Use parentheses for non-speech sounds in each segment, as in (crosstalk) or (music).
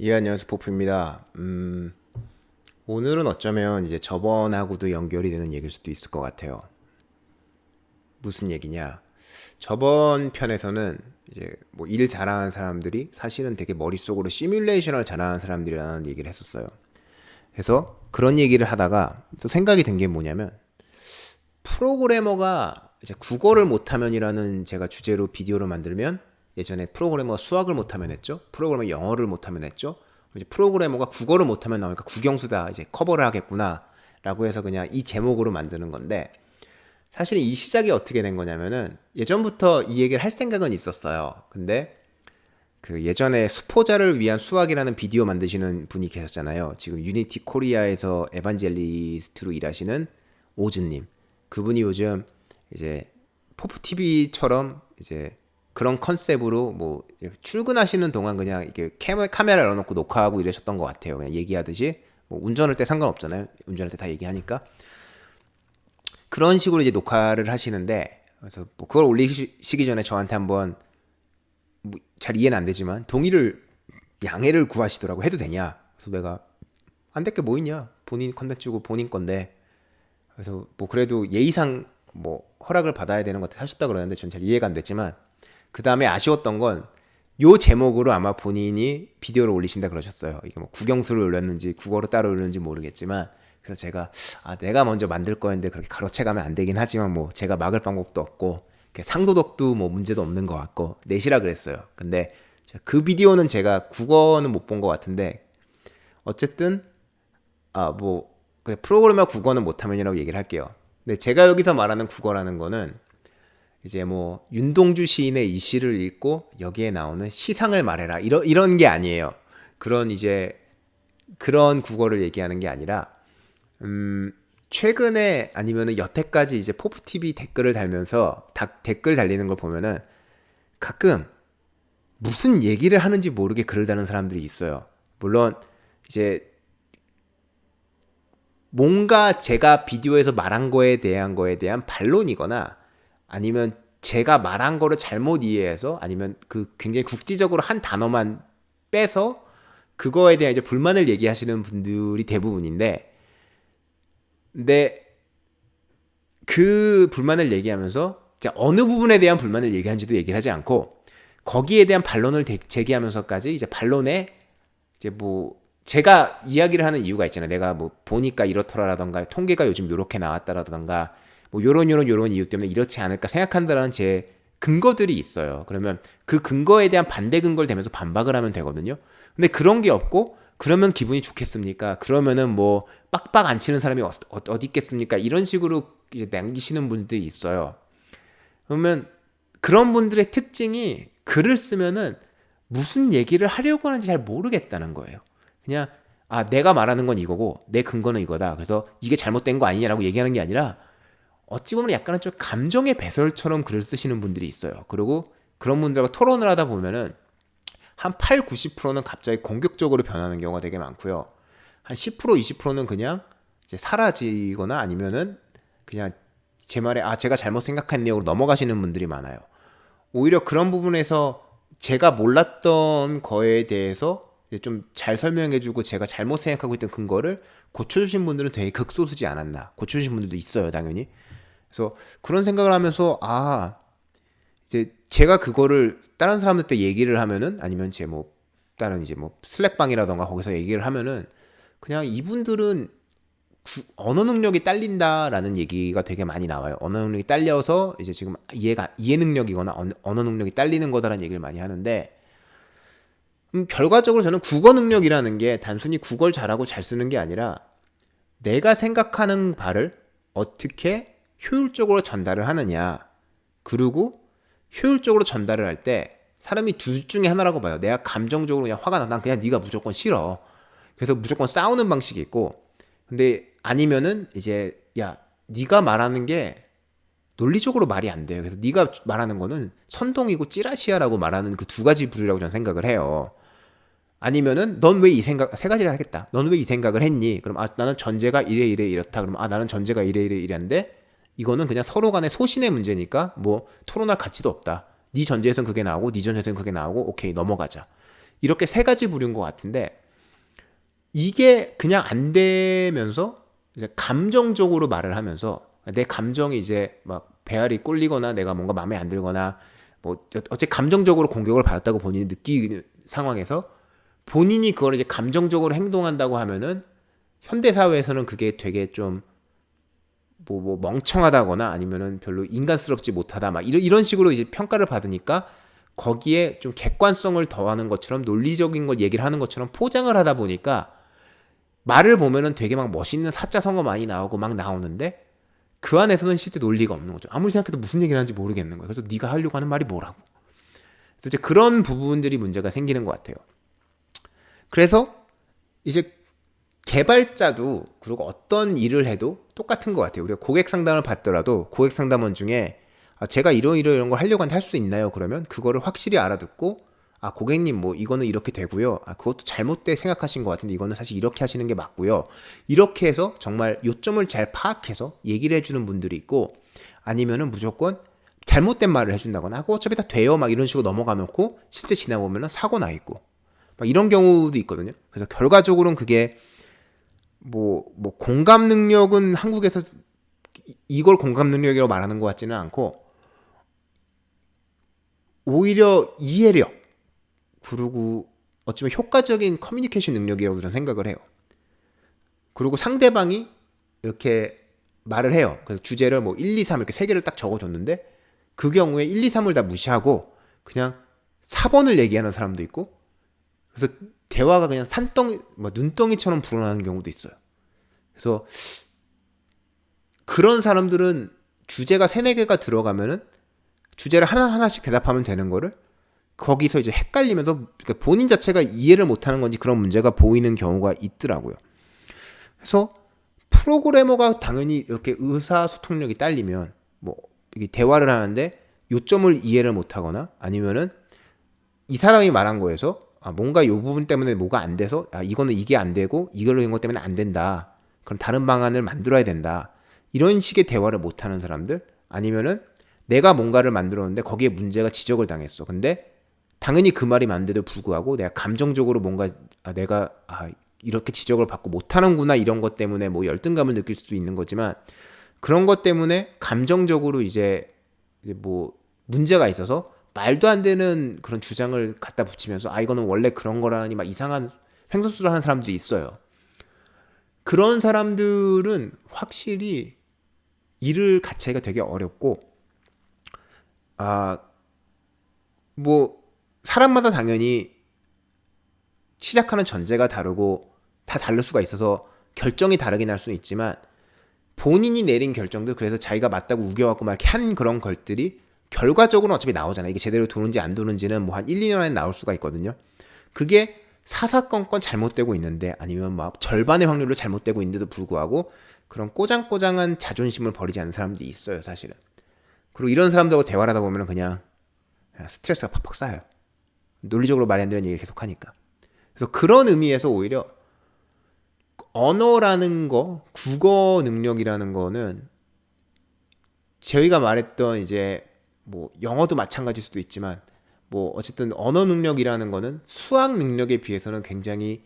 예, 안녕하세요. 포프입니다. 음, 오늘은 어쩌면 이제 저번하고도 연결이 되는 얘기일 수도 있을 것 같아요. 무슨 얘기냐? 저번 편에서는 이제 뭐 일 잘하는 사람들이 사실은 되게 머릿속으로 시뮬레이션을 잘하는 사람들이라는 얘기를 했었어요. 그래서 그런 얘기를 하다가 또 생각이 든 게 뭐냐면 프로그래머가 이제 국어를 못하면이라는 제가 주제로 비디오를 만들면 예전에 프로그래머가 수학을 못하면 했죠. 프로그래머 영어를 못하면 했죠. 이제 프로그래머가 국어를 못하면 나오니까 국영수다 이제 커버를 하겠구나라고 해서 그냥 이 제목으로 만드는 건데 사실 이 시작이 어떻게 된 거냐면은 예전부터 이 얘기를 할 생각은 있었어요. 근데 그 예전에 수포자를 위한 수학이라는 비디오 만드시는 분이 계셨잖아요. 지금 유니티 코리아에서 에반젤리스트로 일하시는 오즈님. 그분이 요즘 이제 포프 TV처럼 이제 그런 컨셉으로 뭐 출근하시는 동안 그냥 이게 카메라 열어놓고 녹화하고 이러셨던 것 같아요. 그냥 얘기하듯이 뭐 운전할 때 상관없잖아요. 운전할 때 다 얘기하니까 그런 식으로 이제 녹화를 하시는데 그래서 뭐 그걸 올리시기 전에 저한테 한번 뭐 잘 이해는 안 되지만 동의를 양해를 구하시더라고 해도 되냐? 그래서 내가 안 될 게 뭐 있냐? 본인 컨텐츠고 본인 건데 그래서 뭐 그래도 예의상 뭐 허락을 받아야 되는 것 같아 하셨다 그러는데 전 잘 이해가 안 됐지만 그 다음에 아쉬웠던 건 요 제목으로 아마 본인이 비디오를 올리신다 그러셨어요. 이게 뭐 국영수를 올렸는지 국어로 따로 올렸는지 모르겠지만 그래서 제가 아 내가 먼저 만들 거였는데 그렇게 가로채 가면 안 되긴 하지만 뭐 제가 막을 방법도 없고 상도덕도 뭐 문제도 없는 것 같고 내시라 그랬어요. 근데 그 비디오는 제가 국어는 못 본 것 같은데 어쨌든 아뭐 프로그래머 국어는 못하면이라고 얘기를 할게요. 근데 제가 여기서 말하는 국어라는 거는 이제 뭐 윤동주 시인의 이 시를 읽고 여기에 나오는 시상을 말해라 이런 이런 게 아니에요. 그런 이제 그런 국어를 얘기하는 게 아니라 음 최근에 아니면은 여태까지 이제 포프 TV 댓글을 달면서 다, 댓글 달리는 걸 보면은 가끔 무슨 얘기를 하는지 모르게 글을 다는 사람들이 있어요. 물론 이제 뭔가 제가 비디오에서 말한 거에 대한 거에 대한 반론이거나 아니면 제가 말한 거를 잘못 이해해서 아니면 그 굉장히 국지적으로 한 단어만 빼서 그거에 대한 이제 불만을 얘기하시는 분들이 대부분인데 근데 그 불만을 얘기하면서 어느 부분에 대한 불만을 얘기한지도 얘기를 하지 않고 거기에 대한 반론을 제기하면서까지 이제 반론에 이제 뭐 제가 이야기를 하는 이유가 있잖아요. 내가 뭐 보니까 이렇더라라던가 통계가 요즘 요렇게 나왔다라던가 뭐 요런 요런 요런 이유 때문에 이렇지 않을까 생각한다라는 제 근거들이 있어요. 그러면 그 근거에 대한 반대 근거를 대면서 반박을 하면 되거든요. 근데 그런 게 없고 그러면 기분이 좋겠습니까? 그러면은 뭐 빡빡 안 치는 사람이 어, 어디 있겠습니까? 이런 식으로 이제 남기시는 분들이 있어요. 그러면 그런 분들의 특징이 글을 쓰면은 무슨 얘기를 하려고 하는지 잘 모르겠다는 거예요. 그냥 아 내가 말하는 건 이거고 내 근거는 이거다. 그래서 이게 잘못된 거 아니냐라고 얘기하는 게 아니라 어찌 보면 약간은 좀 감정의 배설처럼 글을 쓰시는 분들이 있어요. 그리고 그런 분들과 토론을 하다 보면은 한 8, 90%는 갑자기 공격적으로 변하는 경우가 되게 많고요. 한 10%, 20%는 그냥 이제 사라지거나 아니면은 그냥 제 말에 아 제가 잘못 생각했네요 넘어가시는 분들이 많아요. 오히려 그런 부분에서 제가 몰랐던 거에 대해서 좀 잘 설명해주고 제가 잘못 생각하고 있던 근거를 고쳐주신 분들은 되게 극소수지 않았나. 고쳐주신 분들도 있어요, 당연히. 그래서 그런 생각을 하면서 아 이제 제가 그거를 다른 사람들때 얘기를 하면은 아니면 제 뭐 다른 이제 뭐 슬랙방이라던가 거기서 얘기를 하면은 그냥 이분들은 구, 언어 능력이 딸린다라는 얘기가 되게 많이 나와요. 언어 능력이 딸려서 이제 지금 이해가 이해 능력이거나 언어, 언어 능력이 딸리는 거다라는 얘기를 많이 하는데 음, 결과적으로 저는 국어 능력이라는 게 단순히 국어를 잘하고 잘 쓰는 게 아니라 내가 생각하는 바를 어떻게 효율적으로 전달을 하느냐. 그리고 효율적으로 전달을 할 때 사람이 둘 중에 하나라고 봐요. 내가 감정적으로 그냥 화가 나. 난 그냥 네가 무조건 싫어. 그래서 무조건 싸우는 방식이 있고 근데 아니면은 이제 야 네가 말하는 게 논리적으로 말이 안 돼요. 그래서 네가 말하는 거는 선동이고 찌라시야라고 말하는 그 두 가지 부류라고 저는 생각을 해요. 아니면은 넌 왜 이 생각 세 가지를 하겠다. 넌 왜 이 생각을 했니? 그럼 아 나는 전제가 이래 이래 이렇다. 그럼 아 나는 전제가 이래 이래 이래인데 이거는 그냥 서로 간의 소신의 문제니까 뭐 토론할 가치도 없다. 네 전제에선 그게 나오고 네 전제에선 그게 나오고 오케이 넘어가자. 이렇게 세 가지 부류인 것 같은데 이게 그냥 안 되면서 이제 감정적으로 말을 하면서 내 감정이 이제 막 배알이 꼴리거나 내가 뭔가 마음에 안 들거나 뭐 어째 감정적으로 공격을 받았다고 본인이 느끼는 상황에서 본인이 그걸 이제 감정적으로 행동한다고 하면은 현대 사회에서는 그게 되게 좀 뭐, 뭐 멍청하다거나 아니면은 별로 인간스럽지 못하다 막 이런 이런 식으로 이제 평가를 받으니까 거기에 좀 객관성을 더하는 것처럼 논리적인 걸 얘기를 하는 것처럼 포장을 하다 보니까 말을 보면은 되게 막 멋있는 사자 성어 많이 나오고 막 나오는데 그 안에서는 실제 논리가 없는 거죠. 아무리 생각해도 무슨 얘기를 하는지 모르겠는 거예요. 그래서 네가 하려고 하는 말이 뭐라고. 그래서 이제 그런 부분들이 문제가 생기는 것 같아요. 그래서 이제 개발자도 그리고 어떤 일을 해도 똑같은 것 같아요. 우리가 고객 상담을 받더라도 고객 상담원 중에 아, 제가 이런 이런 이런 걸 하려고 할수 있나요? 그러면 그거를 확실히 알아듣고 아 고객님 뭐 이거는 이렇게 되고요. 아 그것도 잘못돼 생각하신 것 같은데 이거는 사실 이렇게 하시는 게 맞고요. 이렇게 해서 정말 요점을 잘 파악해서 얘기를 해주는 분들이 있고 아니면은 무조건 잘못된 말을 해준다거나 하고 어차피 다 돼요 막 이런 식으로 넘어가 놓고 실제 지나보면은 사고 나 있고 막 이런 경우도 있거든요. 그래서 결과적으로는 그게 뭐, 뭐 공감 능력은 한국에서 이걸 공감 능력이라고 말하는 것 같지는 않고 오히려 이해력 그리고 어쩌면 효과적인 커뮤니케이션 능력이라고 저는 생각을 해요. 그리고 상대방이 이렇게 말을 해요. 그래서 주제를 뭐 1, 2, 3 이렇게 세 개를 딱 적어줬는데 그 경우에 1, 2, 3을 다 무시하고 그냥 4번을 얘기하는 사람도 있고 그래서 대화가 그냥 산덩이, 뭐 눈덩이처럼 불어나는 경우도 있어요. 그래서 그런 사람들은 주제가 세네 개가 들어가면은 주제를 하나하나씩 대답하면 되는 거를 거기서 이제 헷갈리면서 그러니까 본인 자체가 이해를 못하는 건지 그런 문제가 보이는 경우가 있더라고요. 그래서 프로그래머가 당연히 이렇게 의사소통력이 딸리면 뭐 대화를 하는데 요점을 이해를 못하거나 아니면은 이 사람이 말한 거에서 아, 뭔가 요 부분 때문에 뭐가 안 돼서 아, 이거는 이게 안 되고 이걸로 된 것 때문에 안 된다. 그럼 다른 방안을 만들어야 된다. 이런 식의 대화를 못 하는 사람들 아니면은 내가 뭔가를 만들었는데 거기에 문제가 지적을 당했어. 근데 당연히 그 말이 맞는데도 불구하고 내가 감정적으로 뭔가 아, 내가 아, 이렇게 지적을 받고 못하는구나 이런 것 때문에 뭐 열등감을 느낄 수도 있는 거지만 그런 것 때문에 감정적으로 이제 뭐 문제가 있어서 말도 안 되는 그런 주장을 갖다 붙이면서 아 이거는 원래 그런 거라니 막 이상한 횡설수설 하는 사람들이 있어요. 그런 사람들은 확실히 일을 같이 하기가 되게 어렵고 아 뭐 사람마다 당연히 시작하는 전제가 다르고 다 다를 수가 있어서 결정이 다르긴 할 수는 있지만 본인이 내린 결정도 그래서 자기가 맞다고 우겨갖고 막 한 그런 것들이 결과적으로는 어차피 나오잖아요. 이게 제대로 도는지 안 도는지는 뭐 한 1, 2년 안에 나올 수가 있거든요. 그게 사사건건 잘못되고 있는데 아니면 막 절반의 확률로 잘못되고 있는데도 불구하고 그런 꼬장꼬장한 자존심을 버리지 않는 사람들이 있어요, 사실은. 그리고 이런 사람들하고 대화를 하다 보면 그냥 스트레스가 팍팍 쌓여요. 논리적으로 말이 안 되는 얘기를 계속 하니까. 그래서 그런 의미에서 오히려 언어라는 거, 국어 능력이라는 거는 저희가 말했던 이제 뭐 영어도 마찬가지일 수도 있지만 뭐 어쨌든 언어 능력이라는 거는 수학 능력에 비해서는 굉장히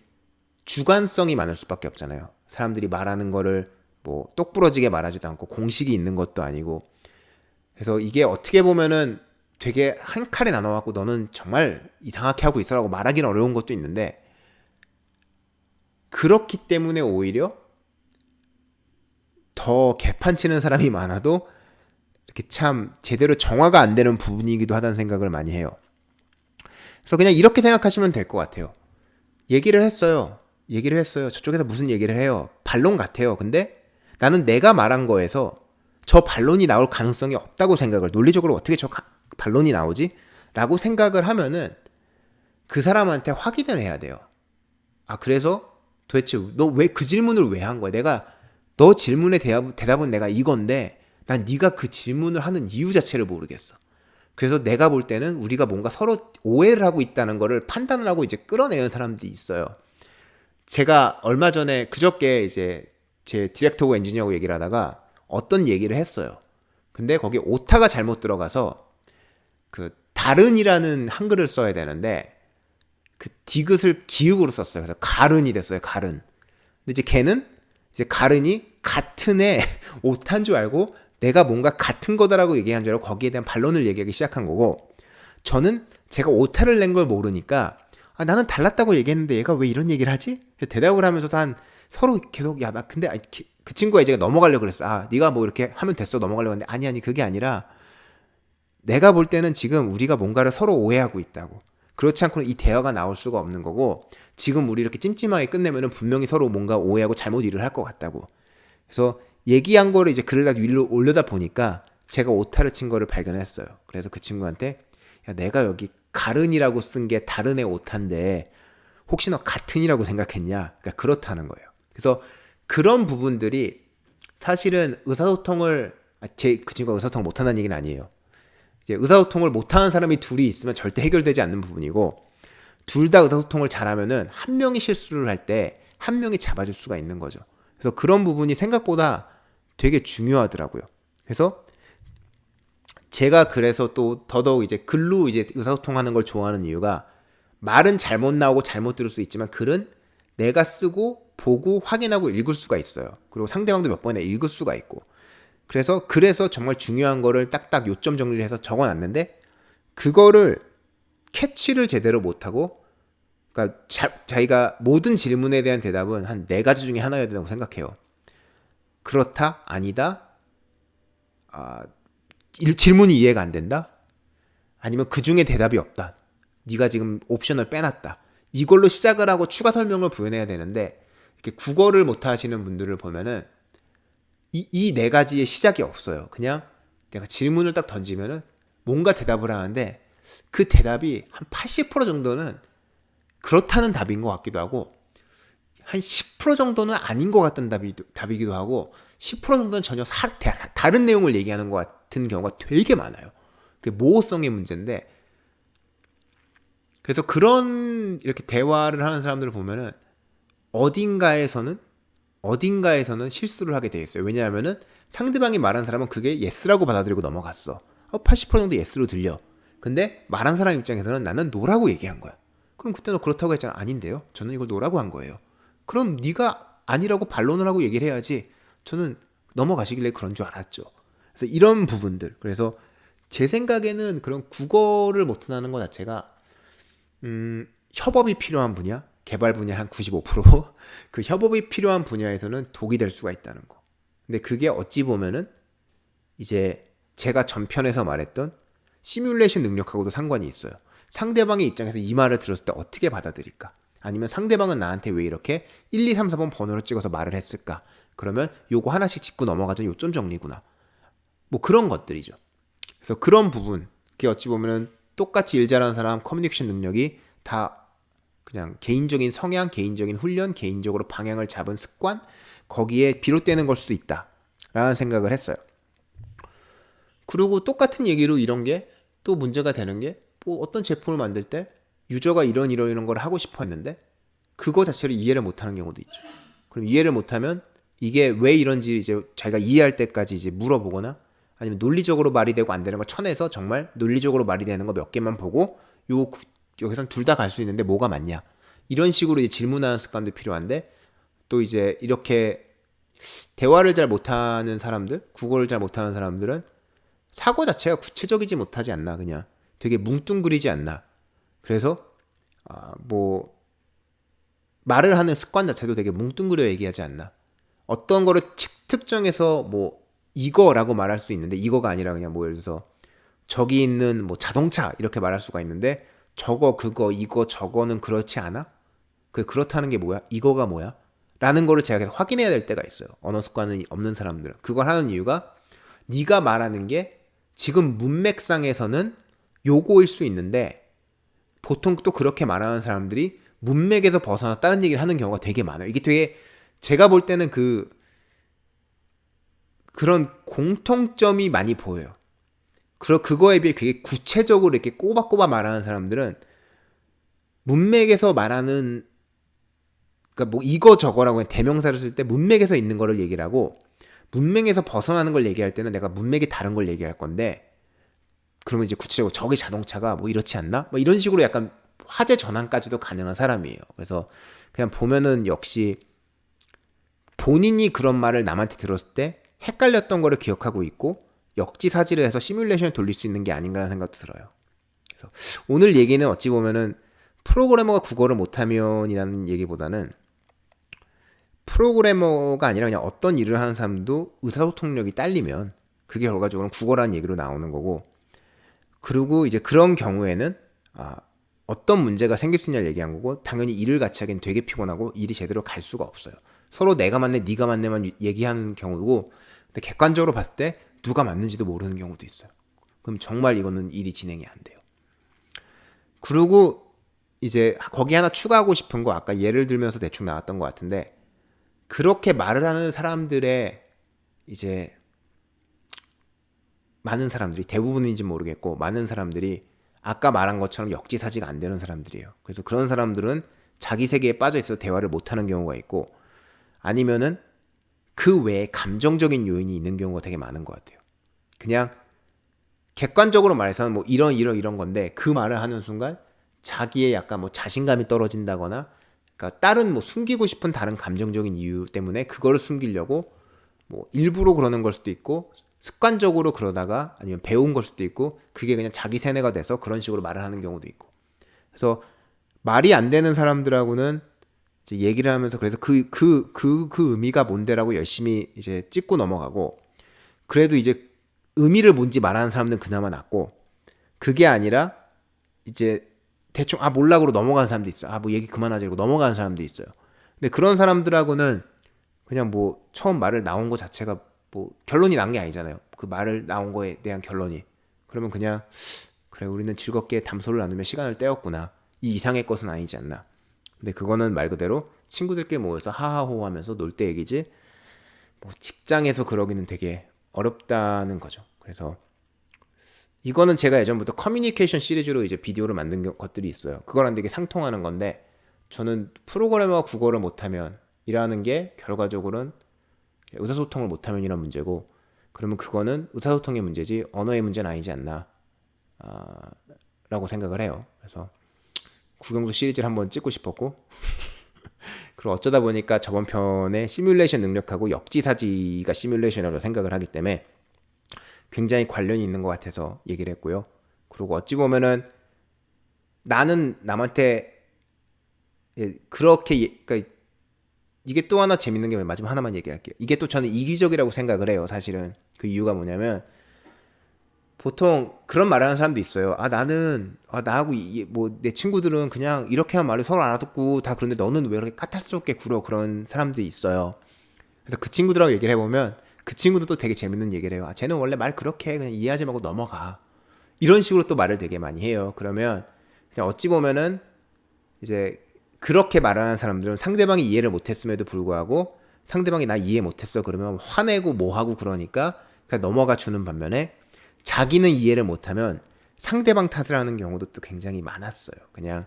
주관성이 많을 수밖에 없잖아요. 사람들이 말하는 거를 뭐 똑부러지게 말하지도 않고 공식이 있는 것도 아니고 그래서 이게 어떻게 보면은 되게 한 칼에 나눠갖고 너는 정말 이상하게 하고 있어라고 말하기는 어려운 것도 있는데 그렇기 때문에 오히려 더 개판 치는 사람이 많아도 이렇게 참 제대로 정화가 안 되는 부분이기도 하다는 생각을 많이 해요. 그래서 그냥 이렇게 생각하시면 될 것 같아요. 얘기를 했어요. 얘기를 했어요. 저쪽에서 무슨 얘기를 해요. 반론 같아요. 근데 나는 내가 말한 거에서 저 반론이 나올 가능성이 없다고 생각을 논리적으로 어떻게 저 반론이 나오지? 라고 생각을 하면은 그 사람한테 확인을 해야 돼요. 아, 그래서 도대체 너 왜 그 질문을 왜 한 거야? 내가 너 질문에 대답, 대답은 내가 이건데 난 네가 그 질문을 하는 이유 자체를 모르겠어. 그래서 내가 볼 때는 우리가 뭔가 서로 오해를 하고 있다는 거를 판단을 하고 이제 끌어내는 사람들이 있어요. 제가 얼마 전에 그저께 이제 제 디렉터고 엔지니어하고 얘기를 하다가 어떤 얘기를 했어요. 근데 거기에 오타가 잘못 들어가서 그 다른이라는 한글을 써야 되는데 그 디귿을 기읍으로 썼어요. 그래서 가른이 됐어요. 가른. 근데 이제 걔는 이제 가른이 같은 애 (laughs) 오탄 줄 알고 내가 뭔가 같은 거다라고 얘기한 줄 알고 거기에 대한 반론을 얘기하기 시작한 거고 저는 제가 오타를 낸 걸 모르니까 아, 나는 달랐다고 얘기했는데 얘가 왜 이런 얘기를 하지? 대답을 하면서도 한 서로 계속 야 나 근데 그 친구가 이제 넘어가려고 그랬어. 아 네가 뭐 이렇게 하면 됐어 넘어가려고 했는데 아니 아니 그게 아니라 내가 볼 때는 지금 우리가 뭔가를 서로 오해하고 있다고. 그렇지 않고는 이 대화가 나올 수가 없는 거고 지금 우리 이렇게 찜찜하게 끝내면은 분명히 서로 뭔가 오해하고 잘못 일을 할 것 같다고. 그래서 얘기한 거를 이제 글을 다 위로 올려다 보니까 제가 오타를 친 거를 발견했어요. 그래서 그 친구한테 야 내가 여기 가른이라고 쓴 게 다른 애 오타인데 혹시 너 같은이라고 생각했냐? 그러니까 그렇다는 거예요. 그래서 그런 부분들이 사실은 의사소통을 아, 제그 친구가 의사소통 못한다는 얘기는 아니에요. 이제 의사소통을 못하는 사람이 둘이 있으면 절대 해결되지 않는 부분이고 둘 다 의사소통을 잘하면은 한 명이 실수를 할 때 한 명이 잡아줄 수가 있는 거죠. 그래서 그런 부분이 생각보다 되게 중요하더라고요. 그래서 제가 그래서 또 더더욱 이제 글로 이제 의사소통하는 걸 좋아하는 이유가 말은 잘못 나오고 잘못 들을 수 있지만 글은 내가 쓰고 보고 확인하고 읽을 수가 있어요. 그리고 상대방도 몇 번이나 읽을 수가 있고. 그래서 그래서 정말 중요한 거를 딱딱 요점 정리를 해서 적어 놨는데 그거를 캐치를 제대로 못 하고 그러니까 자, 자기가 모든 질문에 대한 대답은 한 네 가지 중에 하나여야 된다고 생각해요. 그렇다, 아니다, 아, 일- 질문이 이해가 안 된다, 아니면 그 중에 대답이 없다. 네가 지금 옵션을 빼놨다. 이걸로 시작을 하고 추가 설명을 부연해야 되는데 이렇게 국어를 못 하시는 분들을 보면은 이네 가지의 시작이 없어요. 그냥 내가 질문을 딱 던지면은 뭔가 대답을 하는데 그 대답이 한 80% 정도는 그렇다는 답인 것 같기도 하고 한 10% 정도는 아닌 것 같은 답이, 답이기도 하고 10% 정도는 전혀 사, 다- 다른 내용을 얘기하는 것 같은 경우가 되게 많아요. 그 모호성의 문제인데 그래서 그런 이렇게 대화를 하는 사람들을 보면은 어딘가에서는 어딘가에서는 실수를 하게 돼 있어요. 왜냐하면은 상대방이 말한 사람은 그게 예스라고 받아들이고 넘어갔어. 어, 80% 정도 예스로 들려. 근데 말한 사람 입장에서는 나는 노라고 얘기한 거야. 그럼 그때 너 그렇다고 했잖아. 아닌데요. 저는 이걸 노라고 한 거예요. 그럼 네가 아니라고 반론을 하고 얘기를 해야지. 저는 넘어가시길래 그런 줄 알았죠. 그래서 이런 부분들. 그래서 제 생각에는 그런 국어를 못하는 것 자체가 음, 협업이 필요한 분야, 개발 분야 한 95%, (laughs) 그 협업이 필요한 분야에서는 독이 될 수가 있다는 거. 근데 그게 어찌 보면은 이제 제가 전편에서 말했던 시뮬레이션 능력하고도 상관이 있어요. 상대방의 입장에서 이 말을 들었을 때 어떻게 받아들일까? 아니면 상대방은 나한테 왜 이렇게 1, 2, 3, 4번 번호를 찍어서 말을 했을까? 그러면 요거 하나씩 짚고 넘어가자 요점 정리구나. 뭐 그런 것들이죠. 그래서 그런 부분, 그게 어찌 보면은 똑같이 일 잘하는 사람 커뮤니케이션 능력이 다 그냥 개인적인 성향, 개인적인 훈련, 개인적으로 방향을 잡은 습관 거기에 비롯되는 걸 수도 있다 라는 생각을 했어요. 그리고 똑같은 얘기로 이런 게 또 문제가 되는 게 뭐 어떤 제품을 만들 때 유저가 이런 이런 이런 걸 하고 싶어 했는데 그거 자체를 이해를 못 하는 경우도 있죠. 그럼 이해를 못 하면 이게 왜 이런지 이제 자기가 이해할 때까지 이제 물어보거나 아니면 논리적으로 말이 되고 안 되는 걸 쳐내서 정말 논리적으로 말이 되는 거 몇 개만 보고 요 구- 여기선 둘 다 갈 수 있는데 뭐가 맞냐 이런 식으로 이제 질문하는 습관도 필요한데 또 이제 이렇게 대화를 잘 못하는 사람들 국어를 잘 못하는 사람들은 사고 자체가 구체적이지 못하지 않나 그냥 되게 뭉뚱그리지 않나 그래서 아, 뭐 말을 하는 습관 자체도 되게 뭉뚱그려 얘기하지 않나 어떤 거를 측- 특정해서 뭐 이거라고 말할 수 있는데 이거가 아니라 그냥 뭐 예를 들어서 저기 있는 뭐 자동차 이렇게 말할 수가 있는데 저거 그거 이거 저거는 그렇지 않아? 그 그렇다는 게 뭐야? 이거가 뭐야? 라는 거를 제가 계속 확인해야 될 때가 있어요. 언어 습관이 없는 사람들은 그걸 하는 이유가 네가 말하는 게 지금 문맥상에서는 요거일 수 있는데 보통 또 그렇게 말하는 사람들이 문맥에서 벗어나 다른 얘기를 하는 경우가 되게 많아요. 이게 되게 제가 볼 때는 그 그런 공통점이 많이 보여요. 그러 그거에 비해 되게 구체적으로 이렇게 꼬박꼬박 말하는 사람들은 문맥에서 말하는 그러니까 뭐 이거 저거라고 대명사를 쓸 때 문맥에서 있는 거를 얘기를 하고 문맥에서 벗어나는 걸 얘기할 때는 내가 문맥이 다른 걸 얘기할 건데 그러면 이제 구체적으로 저기 자동차가 뭐 이렇지 않나? 뭐 이런 식으로 약간 화제 전환까지도 가능한 사람이에요. 그래서 그냥 보면은 역시 본인이 그런 말을 남한테 들었을 때 헷갈렸던 거를 기억하고 있고 역지사지를 해서 시뮬레이션을 돌릴 수 있는 게 아닌가라는 생각도 들어요. 그래서 오늘 얘기는 어찌 보면은 프로그래머가 국어를 못하면이라는 얘기보다는 프로그래머가 아니라 그냥 어떤 일을 하는 사람도 의사소통력이 딸리면 그게 결과적으로 국어라는 얘기로 나오는 거고 그리고 이제 그런 경우에는 아, 어떤 문제가 생길 수 있냐를 얘기한 거고 당연히 일을 같이 하기엔 되게 피곤하고 일이 제대로 갈 수가 없어요. 서로 내가 맞네, 네가 맞네만 얘기하는 경우고 근데 객관적으로 봤을 때 누가 맞는지도 모르는 경우도 있어요. 그럼 정말 이거는 일이 진행이 안 돼요. 그리고 이제 거기 하나 추가하고 싶은 거 아까 예를 들면서 대충 나왔던 것 같은데 그렇게 말을 하는 사람들의 이제 많은 사람들이 대부분인지 모르겠고 많은 사람들이 아까 말한 것처럼 역지사지가 안 되는 사람들이에요. 그래서 그런 사람들은 자기 세계에 빠져 있어 대화를 못 하는 경우가 있고 아니면은 그 외에 감정적인 요인이 있는 경우가 되게 많은 것 같아요. 그냥 객관적으로 말해서는 뭐 이런 이런 이런 건데 그 말을 하는 순간 자기의 약간 뭐 자신감이 떨어진다거나 그러니까 다른 뭐 숨기고 싶은 다른 감정적인 이유 때문에 그걸 숨기려고 뭐 일부러 그러는 걸 수도 있고 습관적으로 그러다가 아니면 배운 걸 수도 있고 그게 그냥 자기 세뇌가 돼서 그런 식으로 말을 하는 경우도 있고 그래서 말이 안 되는 사람들하고는 이제 얘기를 하면서 그래서 그 그 그 그 의미가 뭔데라고 열심히 이제 찍고 넘어가고 그래도 이제 의미를 뭔지 말하는 사람들은 그나마 낫고 그게 아니라 이제 대충 아 몰라고로 넘어가는 사람도 있어요. 아뭐 얘기 그만하자 고 넘어가는 사람도 있어요. 근데 그런 사람들하고는 그냥 뭐 처음 말을 나온 거 자체가 뭐 결론이 난 게 아니잖아요. 그 말을 나온 거에 대한 결론이. 그러면 그냥 그래 우리는 즐겁게 담소를 나누며 시간을 때웠구나. 이 이상의 것은 아니지 않나. 근데 그거는 말 그대로 친구들끼리 모여서 하하호 하면서 놀 때 얘기지. 뭐 직장에서 그러기는 되게 어렵다는 거죠. 그래서 이거는 제가 예전부터 커뮤니케이션 시리즈로 이제 비디오를 만든 것들이 있어요. 그거랑 되게 상통하는 건데 저는 프로그래머가 국어를 못하면 이라는 게 결과적으로는 의사소통을 못하면 이런 문제고 그러면 그거는 의사소통의 문제지 언어의 문제는 아니지 않나 아, 라고 생각을 해요. 그래서 구경수 시리즈를 한번 찍고 싶었고 (laughs) 그리고 어쩌다 보니까 저번 편에 시뮬레이션 능력하고 역지사지가 시뮬레이션이라고 생각을 하기 때문에 굉장히 관련이 있는 것 같아서 얘기를 했고요. 그리고 어찌 보면은 나는 남한테 예, 그렇게 그러니까 이게 또 하나 재밌는 게 마지막 하나만 얘기할게요. 이게 또 저는 이기적이라고 생각을 해요. 사실은 그 이유가 뭐냐면 보통 그런 말하는 사람도 있어요. 아 나는 아 나하고 뭐 내 친구들은 그냥 이렇게 한 말을 서로 알아듣고 다 그런데 너는 왜 이렇게 까탈스럽게 굴어 그런 사람들이 있어요. 그래서 그 친구들하고 얘기를 해보면 그 친구도 또 되게 재밌는 얘기를 해요. 아, 쟤는 원래 말 그렇게 해. 그냥 이해하지 말고 넘어가. 이런 식으로 또 말을 되게 많이 해요. 그러면 그냥 어찌 보면은 이제 그렇게 말하는 사람들은 상대방이 이해를 못했음에도 불구하고 상대방이 나 이해 못했어 그러면 화내고 뭐하고 그러니까 그냥 넘어가 주는 반면에 자기는 이해를 못하면 상대방 탓을 하는 경우도 또 굉장히 많았어요. 그냥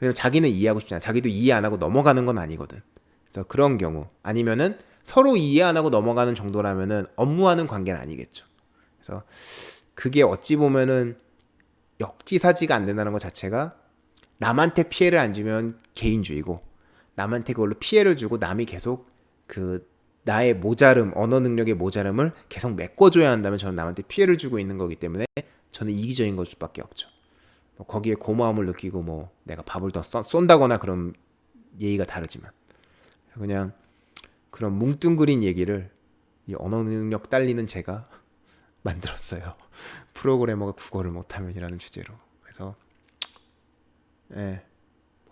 왜냐면 자기는 이해하고 싶지 않아. 자기도 이해 안 하고 넘어가는 건 아니거든. 그래서 그런 경우 아니면은 서로 이해 안 하고 넘어가는 정도라면은 업무하는 관계는 아니겠죠. 그래서 그게 어찌 보면은 역지사지가 안 된다는 것 자체가 남한테 피해를 안 주면 개인주의고 남한테 그걸로 피해를 주고 남이 계속 그 나의 모자름, 언어 능력의 모자름을 계속 메꿔줘야 한다면 저는 남한테 피해를 주고 있는 거기 때문에 저는 이기적인 것 수밖에 없죠. 뭐 거기에 고마움을 느끼고 뭐 내가 밥을 더 쏜다거나 그런 예의가 다르지만 그냥 그런 뭉뚱그린 얘기를 이 언어 능력 딸리는 제가 (laughs) 만들었어요. 프로그래머가 국어를 못하면이라는 주제로. 그래서 예,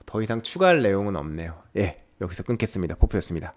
더 이상 추가할 내용은 없네요. 예, 여기서 끊겠습니다. 포표였습니다.